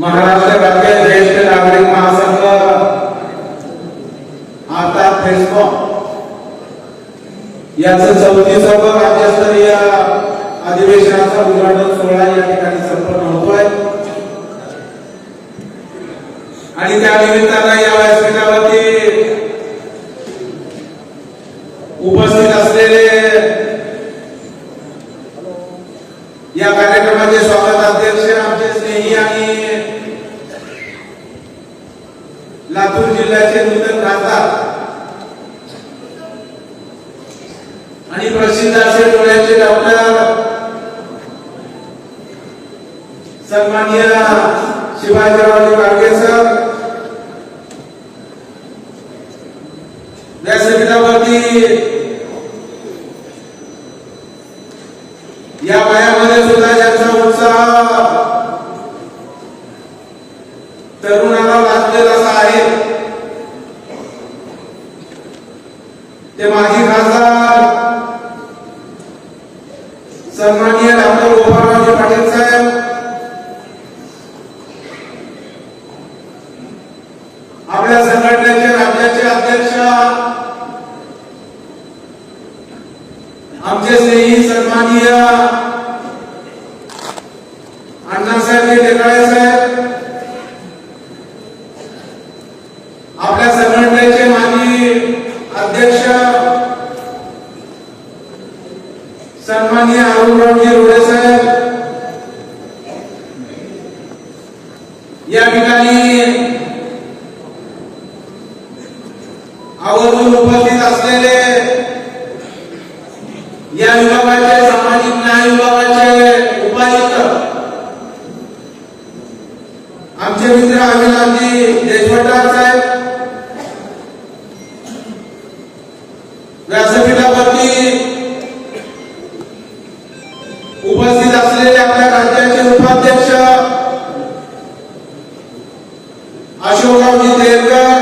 महाराष्ट्र राज्य लातूर जिल्ह्याचे नूतन खासदार. आणि प्रसिद्ध असे डोळ्याचे डॉक्टर. सन्माननीय शिवाजीराव काळगे सर ते माजी खासदार सन्माननीय डॉक्टर गोपाळरावजी पाटील अशोकरावजी देवकर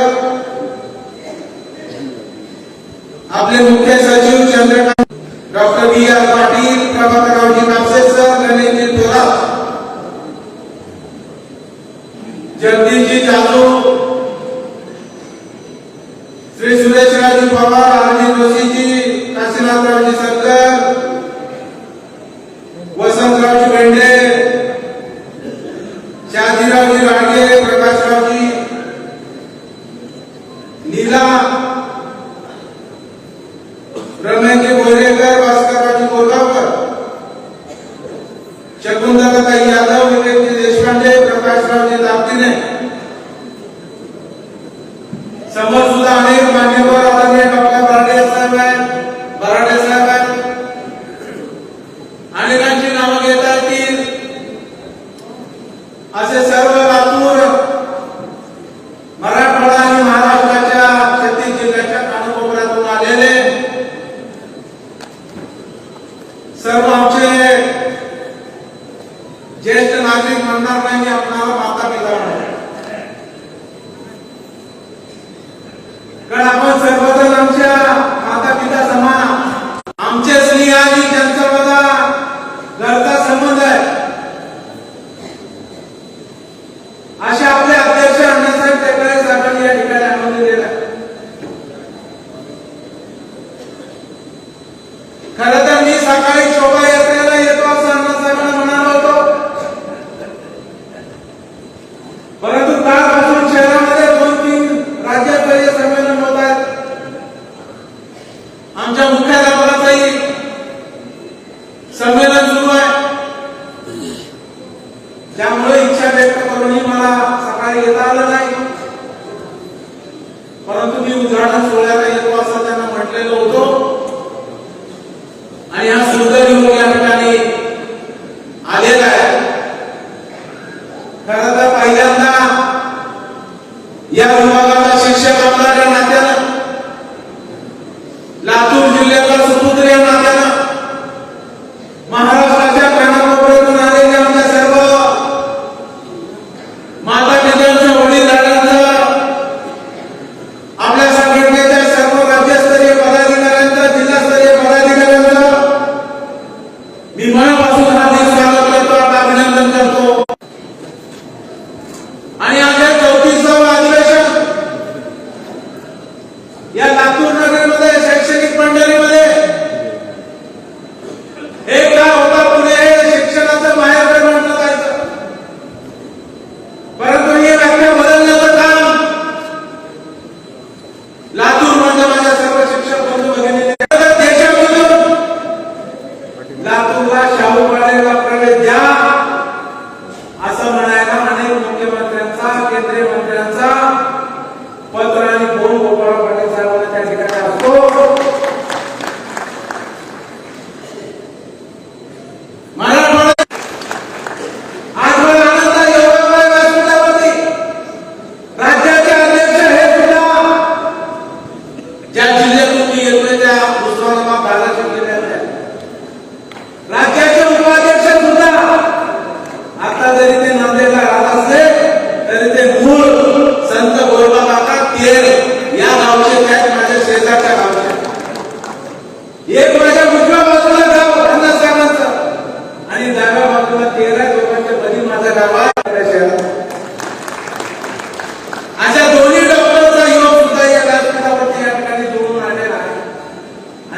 आपले मुख्य सचिव Chandrakant doctor B R Patil Prabhakarraoji Kapse sir Ganeshji Thorat Jagdishji Jadhav. Shri Sureshraji Pawar Arvind Joshiji Kashinathraoji Ramanji Morekar Bhaskarraji Borgaonkar Shakuntalatai Yadav Vivekji Deshpande Prakashraoji Damtine समोर सुद्धा अनेक मान्यवर ज्येष्ठ नागरिक म्हणणार नाही मी आपणाला लातूर जिल्ह्याला समुद्र या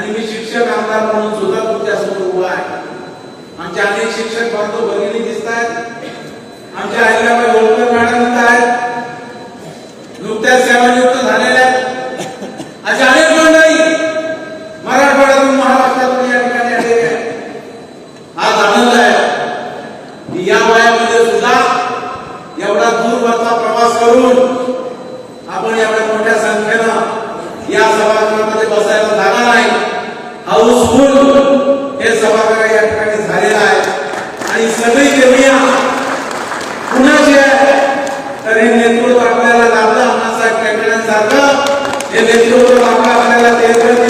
आणि मी शिक्षक आमदार म्हणून सुद्धा तुमच्यासमोर उभा आहे. आमचे अनेक शिक्षक बांधव भगिनी दिसत आहेत आमच्या अहिल्याबाई होळकर मॅडम दिसत आहेत नुकत्याच सेवा सगळी दुनिया कुणाची आहे तर हे नेतृत्व आपल्याला लाभलं अण्णासाहेब टेकड्यांसारखं हे नेतृत्व आपल्याला देत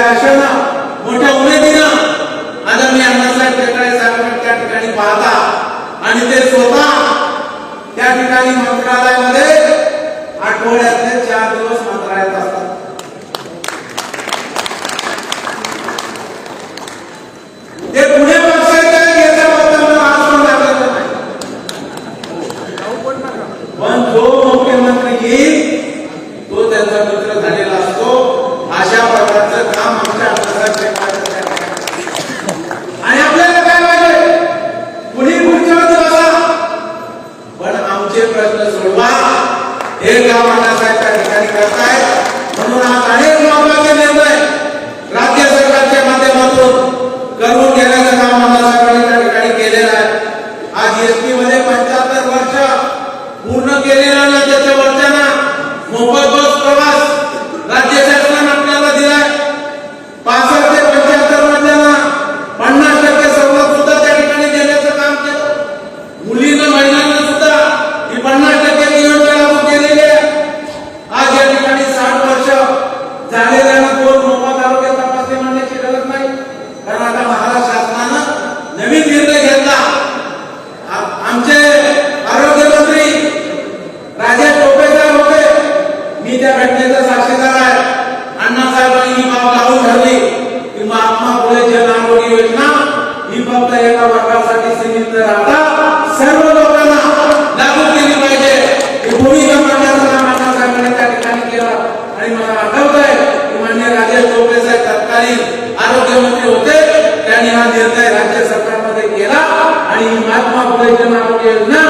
वेगवेगळ्या आशेनं मोठ्या उमेदीनं आदरणीय अण्णासाहेब ठाकरे साहेबांना त्या ठिकाणी पाहता आणि ते स्वतः त्या ठिकाणी मंत्रालयामध्ये आठवड्यातले चार दिवस मंत्रालयात करता है टोपे साहेब तत्कालीन आरोग्यमंत्री होते. त्यांनी हा निर्णय राज्य सरकारमध्ये केला आणि महात्मा फुले आरोग्य योजना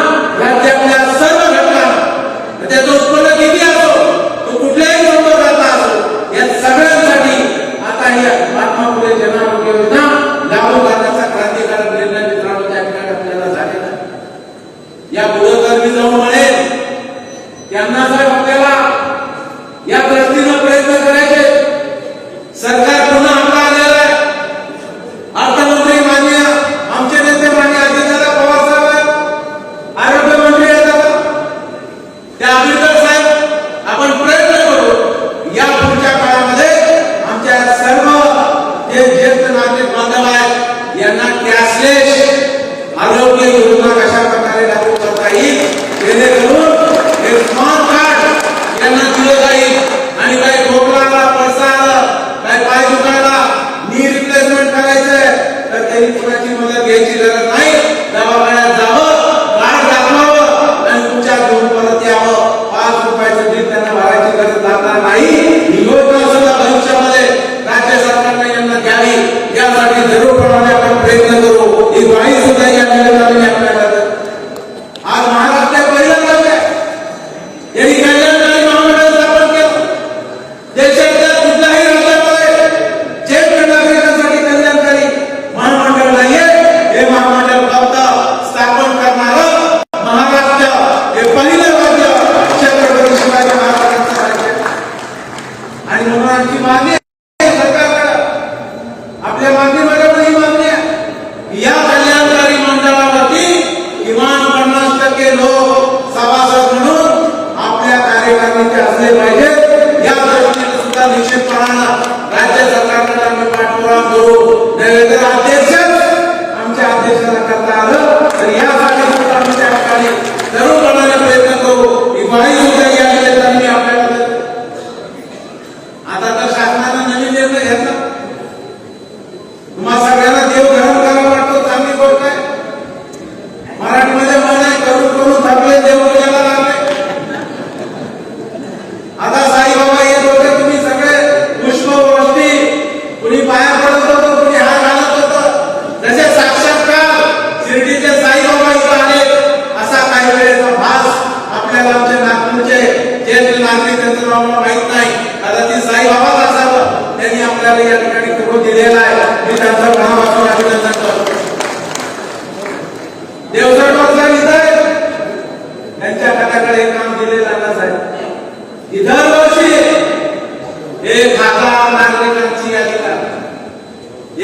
ही दरवर्षी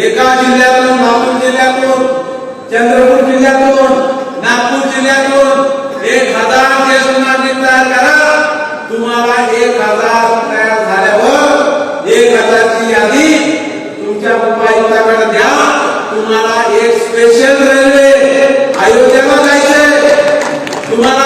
एका जिल्ह्यातून जिल्ह्यातून चंद्रपूर जिल्ह्यातून नागपूर जिल्ह्यातून करा. तुम्हाला झाल्यावर तुमच्या तुम्हाला एक स्पेशल जायचे तुम्हाला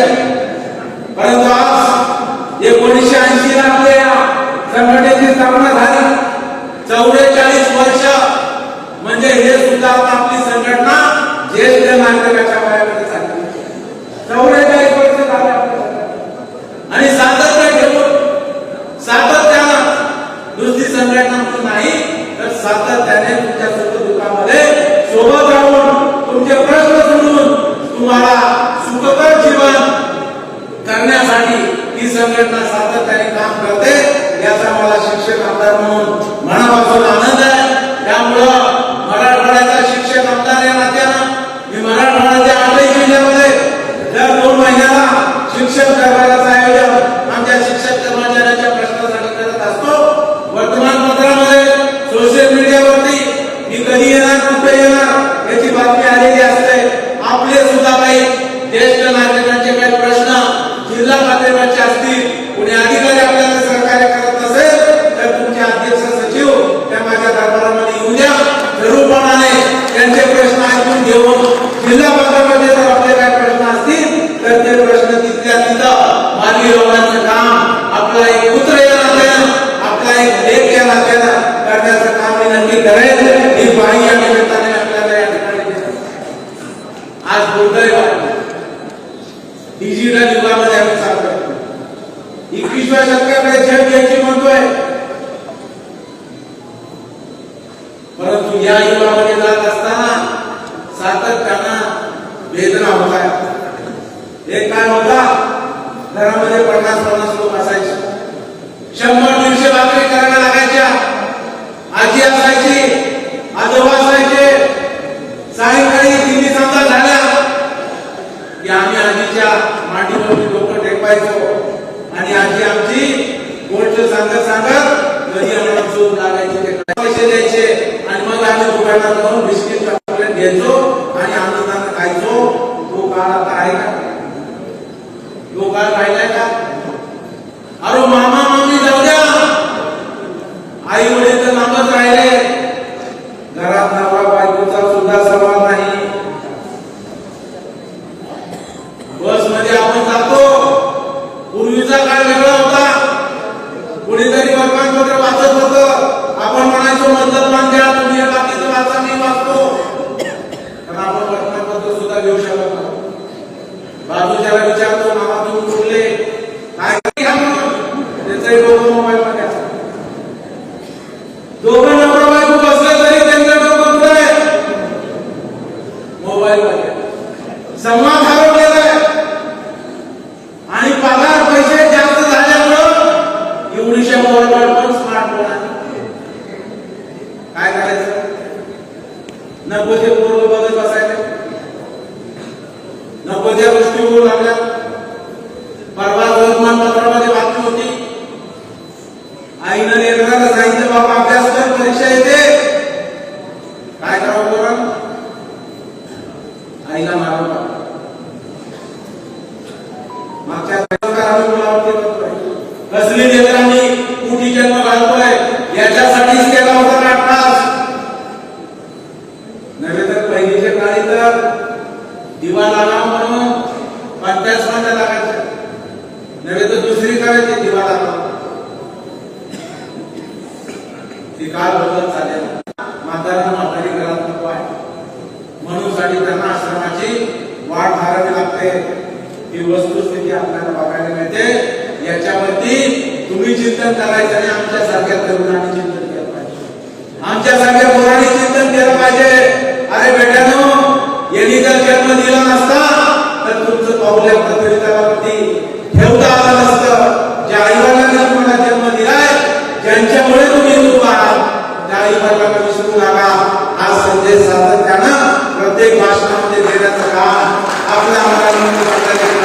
आज दुर्दैवान डिजिटल युगामध्ये आपण सांगतो एकवीसव्या शतकामध्ये झेड घ्यायची म्हणतोय परंतु या युगामध्ये जात असताना सातत्यानं वेदना होता एक काळ होता घरामध्ये पन्नास पन्नास लोक असायचे. शंभर दीडशे भाकरी करायला लागायच्या. आजी असायची governador Luiz Pedro निर्णय दिला काल बदल झाले. म्हाताऱ्यांना म्हातारी घरात नको आहे. म्हणून साठी त्यांना आश्रमाची वाढ धारावी लागते. ही वस्तुस्थिती आपल्याला बघायला मिळते. याच्यावरती तुम्ही चिंतन करायचं आणि आमच्यासारख्या तरुणांनी चिंतन केलं पाहिजे. आमच्यासारख्या सारख्या चिंतन केलं पाहिजे. अरे बेट्यानो यांनी जर जन्म दिला नसता तर तुमचं पाऊल विसरू नका हा संदेश सातत्यानं प्रत्येक भाषणामध्ये देण्याचं काम आपल्या मुलांना